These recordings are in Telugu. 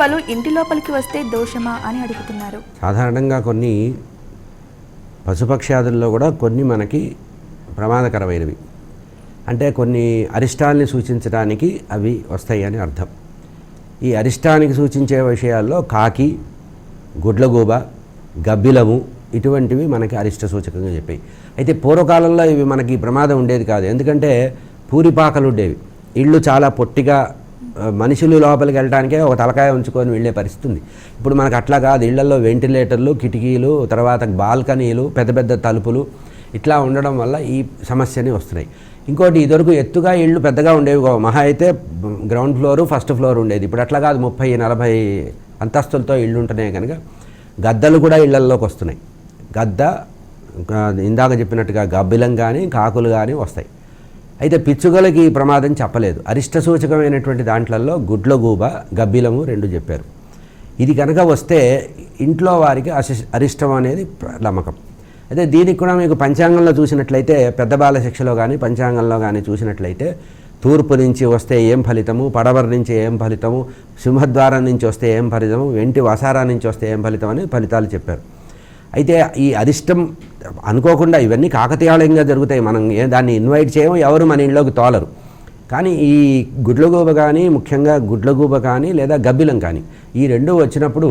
బలు ఇంటి లోపలికి వస్తే దోషమా అని అడుగుతున్నారు. సాధారణంగా కొన్ని పశుపక్ష్యాదుల్లో కూడా కొన్ని మనకి ప్రమాదకరమైనవి. అంటే కొన్ని అరిష్టాల్ని సూచించడానికి అవి వస్తాయి అని అర్థం. ఈ అరిష్టానికి సూచించే విషయాల్లో కాకి గుడ్లగూబ గబ్బిలము ఇటువంటివి మనకి అరిష్ట సూచకంగా చెప్పాయి. అయితే పూర్వకాలంలో ఇవి మనకి ప్రమాదం ఉండేది కాదు. ఎందుకంటే పూరిపాకలు ఉండేవి. ఇళ్ళు చాలా పొట్టిగా మనుషులు లోపలికి వెళ్ళడానికే ఒక తలకాయ ఉంచుకొని వెళ్ళే పరిస్థితి ఉంది. ఇప్పుడు మనకు అట్లా కాదు. ఇళ్ళలో వెంటిలేటర్లు కిటికీలు తర్వాత బాల్కనీలు పెద్ద పెద్ద తలుపులు ఇట్లా ఉండడం వల్ల ఈ సమస్యని వస్తున్నాయి. ఇంకోటి ఇదివరకు ఎత్తుగా ఇళ్ళు పెద్దగా ఉండేవి మహా అయితే గ్రౌండ్ ఫ్లోర్ ఫస్ట్ ఫ్లోర్ ఉండేది. ఇప్పుడు అట్లా కాదు. ముప్పై నలభై అంతస్తులతో ఇళ్ళు ఉంటున్నాయి కనుక గద్దలు కూడా ఇళ్ళల్లోకి వస్తున్నాయి. గద్ద ఇందాక చెప్పినట్టుగా గబ్బిలం కానీ కాకులు కానీ వస్తాయి. అయితే పిచ్చుకలకి ఈ ప్రమాదం చెప్పలేదు. అరిష్ట సూచకమైనటువంటి దాంట్లలో గుడ్లగూబ గబ్బిలము రెండు చెప్పారు. ఇది కనుక వస్తే ఇంట్లో వారికి అశి అరిష్టం అనేది నమ్మకం. అయితే దీనికి కూడా మీకు పంచాంగంలో చూసినట్లయితే పెద్ద బాల శిక్షలో కానీ పంచాంగంలో కానీ చూసినట్లయితే తూర్పు నుంచి వస్తే ఏం ఫలితము పడవర నుంచి ఏం ఫలితము సింహద్వారం నుంచి వస్తే ఏం ఫలితము వెంటి వసారా నుంచి వస్తే ఏం ఫలితం అని ఫలితాలు చెప్పారు. అయితే ఈ అరిష్టం అనుకోకుండా ఇవన్నీ కాకతీయాలయంగా జరుగుతాయి. మనం దాన్ని ఇన్వైట్ చేయము ఎవరు మన ఇంట్లోకి తోలరు. కానీ ఈ గుడ్లగూబ కానీ ముఖ్యంగా గుడ్లగూబ కానీ లేదా గబ్బిలం కానీ ఈ రెండు వచ్చినప్పుడు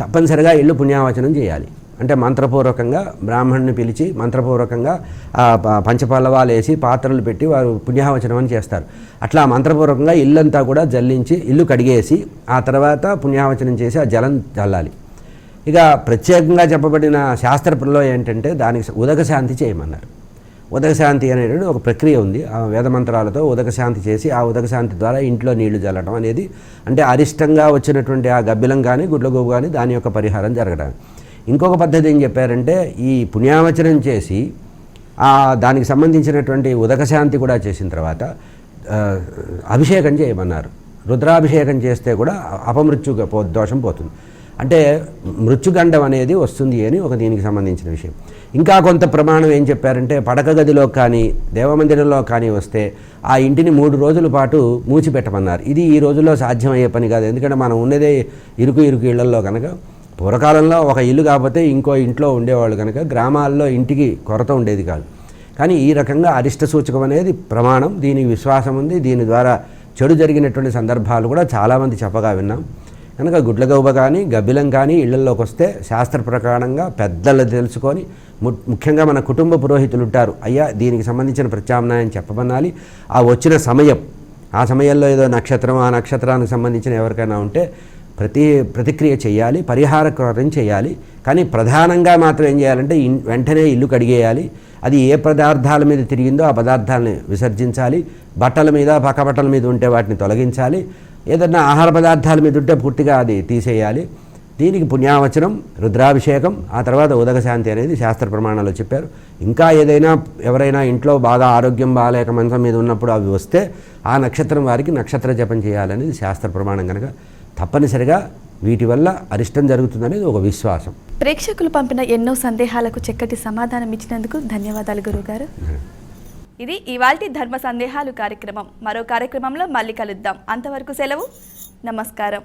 తప్పనిసరిగా ఇల్లు పుణ్యావచనం చేయాలి. అంటే మంత్రపూర్వకంగా బ్రాహ్మణుని పిలిచి మంత్రపూర్వకంగా పంచపల్లవాలు వేసి పాత్రలు పెట్టి వారు పుణ్యావచనం అని చేస్తారు. అట్లా మంత్రపూర్వకంగా ఇల్లంతా కూడా జల్లించి ఇల్లు కడిగేసి ఆ తర్వాత పుణ్యావచనం చేసి ఆ జలం చల్లాలి. ఇక ప్రత్యేకంగా చెప్పబడిన శాస్త్రంలో ఏంటంటే దానికి ఉదక శాంతి చేయమన్నారు. ఉదక శాంతి అనేది ఒక ప్రక్రియ ఉంది. ఆ వేదమంత్రాలతో ఉదక శాంతి చేసి ఆ ఉదక శాంతి ద్వారా ఇంట్లో నీళ్ళు చల్లడం అనేది అంటే అరిష్టంగా వచ్చినటువంటి ఆ గబ్బిలం కానీ గుడ్లగోబు కానీ దాని యొక్క పరిహారం జరగడం. ఇంకొక పద్ధతి ఏం చెప్పారంటే ఈ పుణ్యావచనం చేసి ఆ దానికి సంబంధించినటువంటి ఉదక శాంతి కూడా చేసిన తర్వాత అభిషేకం చేయమన్నారు. రుద్రాభిషేకం చేస్తే కూడా అపమృత్యు పో దోషం పోతుంది. అంటే మృత్యుగండం అనేది వస్తుంది అని ఒక దీనికి సంబంధించిన విషయం. ఇంకా కొంత ప్రమాణం ఏం చెప్పారంటే పడక గదిలో కానీ దేవమందిరంలో కానీ వస్తే ఆ ఇంటిని మూడు రోజుల పాటు మూచిపెట్టమన్నారు ఇది ఈ రోజుల్లో సాధ్యమయ్యే పని కాదు. ఎందుకంటే మనం ఉన్నదే ఇరుకు ఇరుకు ఇళ్ళలో కనుక పూర్వకాలంలో ఒక ఇల్లు కాకపోతే ఇంకో ఇంట్లో ఉండేవాళ్ళు కనుక గ్రామాల్లో ఇంటికి కొరత ఉండేది కాదు. కానీ ఈ రకంగా అరిష్ట సూచకం అనేది ప్రమాణం దీనికి విశ్వాసం ఉంది. దీని ద్వారా చెడు జరిగినటువంటి సందర్భాలు కూడా చాలామంది చెప్పగా విన్నాం. కనుక గుడ్లగౌబ కానీ గబ్బిలం కానీ ఇళ్ళలోకి వస్తే శాస్త్ర ప్రకారంగా పెద్దలు తెలుసుకొని ము- ముఖ్యంగా మన కుటుంబ పురోహితులు ఉంటారు. అయ్యా దీనికి సంబంధించిన ప్రత్యామ్నాయం చెప్పమనాలి. ఆ వచ్చిన సమయం ఆ సమయంలో ఏదో నక్షత్రం ఆ నక్షత్రానికి సంబంధించిన ఎవరికైనా ఉంటే ప్రతి ప్రతిక్రియ చేయాలి పరిహార కార్యం చేయాలి. కానీ ప్రధానంగా మాత్రం ఏం చేయాలంటే వెంటనే ఇల్లు కడిగేయాలి. అది ఏ పదార్థాల మీద తిరిగిందో ఆ పదార్థాలని విసర్జించాలి. బట్టల మీద పక్క బట్టల మీద ఉంటే వాటిని తొలగించాలి. ఏదన్నా ఆహార పదార్థాల మీద ఉంటే పూర్తిగా అది తీసేయాలి. దీనికి పుణ్యావచనం రుద్రాభిషేకం ఆ తర్వాత ఉదకశాంతి అనేది శాస్త్ర ప్రమాణాలు చెప్పారు. ఇంకా ఏదైనా ఎవరైనా ఇంట్లో బాగా ఆరోగ్యం బాగాలేక మంచం మీద ఉన్నప్పుడు అవి వస్తే ఆ నక్షత్రం వారికి నక్షత్ర జపం చేయాలనేది శాస్త్ర ప్రమాణం కనుక తప్పనిసరిగా వీటి వల్ల అరిష్టం జరుగుతుందనేది ఒక విశ్వాసం. ప్రేక్షకులు పంపిన ఎన్నో సందేహాలకు చక్కటి సమాధానం ఇచ్చినందుకు ధన్యవాదాలు గురుగారు ఇది ఇవాల్టి ధర్మ సందేహాలు కార్యక్రమం. మరో కార్యక్రమంలో మళ్ళీ కలుద్దాం. అంతవరకు సెలవు. నమస్కారం.